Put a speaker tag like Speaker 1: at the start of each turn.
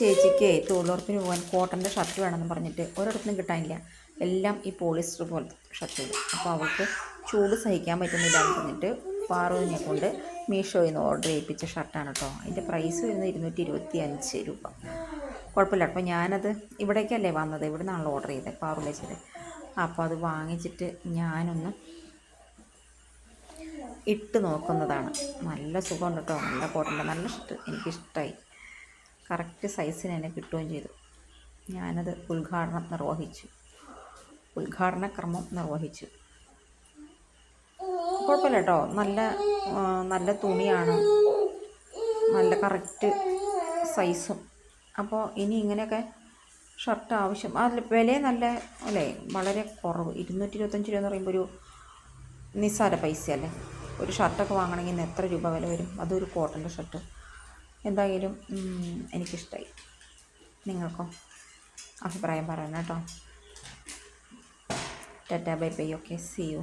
Speaker 1: ചേച്ചിക്ക് തൊഴിലുറപ്പിന് പോകാൻ കോട്ടന്റെ ഷർട്ട് വേണമെന്ന് പറഞ്ഞിട്ട് ഒരിടത്തും കിട്ടാനില്ല. എല്ലാം ഈ പോളിസ്റ്റർ പോലത്തെ ഷർട്ടുകൾ അപ്പോൾ അവൾക്ക് ചൂട് സഹിക്കാൻ പറ്റുന്നില്ല എന്ന് പറഞ്ഞിട്ട് പാറുവിനെ കൊണ്ട് മീഷോയിൽ നിന്ന് ഓർഡർ ചെയ്യിപ്പിച്ച ഷർട്ടാണ് കേട്ടോ അതിന്റെ പ്രൈസ് വരുന്നത് ഇരുന്നൂറ്റി ഇരുപത്തി അഞ്ച് രൂപ. കുഴപ്പമില്ല. അപ്പോൾ ഞാനത് ഇവിടേക്കല്ലേ വന്നത്. ഇവിടെ നിന്നാണല്ലോ ഓർഡർ ചെയ്തത് പാറുവിനെ ചെയ്തത് അപ്പോൾ അത് വാങ്ങിച്ചിട്ട് ഞാനൊന്ന് ഇട്ട് നോക്കുന്നതാണ്. നല്ല സുഖമുണ്ട് കേട്ടോ നല്ല കോട്ടന്റെ നല്ല ഷർട്ട് എനിക്കിഷ്ടമായി കറക്റ്റ് സൈസിന് തന്നെ കിട്ടുകയും ചെയ്തു. ഞാനത് ഉദ്ഘാടനം നിർവഹിച്ചു. ഉദ്ഘാടന കർമ്മം നിർവഹിച്ചു. കുഴപ്പമില്ല കേട്ടോ. നല്ല നല്ല തുണിയാണ്. നല്ല കറക്റ്റ് സൈസും. അപ്പോൾ ഇനി ഇങ്ങനെയൊക്കെ ഷർട്ട് ആവശ്യം അതിൽ വില നല്ല അല്ലേ വളരെ കുറവ്. ഇരുന്നൂറ്റി ഇരുപത്തഞ്ച് രൂപ എന്ന് പറയുമ്പോൾ ഒരു നിസ്സാര പൈസ അല്ലേ ഒരു ഷർട്ടൊക്കെ വാങ്ങണമെങ്കിൽ ഇന്ന് എത്ര രൂപ വില വരും? അതൊരു കോട്ടന്റെ ഷർട്ട്. എന്തായാലും എനിക്കിഷ്ടമായി നിങ്ങൾക്കോ അഭിപ്രായം പറയണം കേട്ടോ. Tata bye bye okay see you.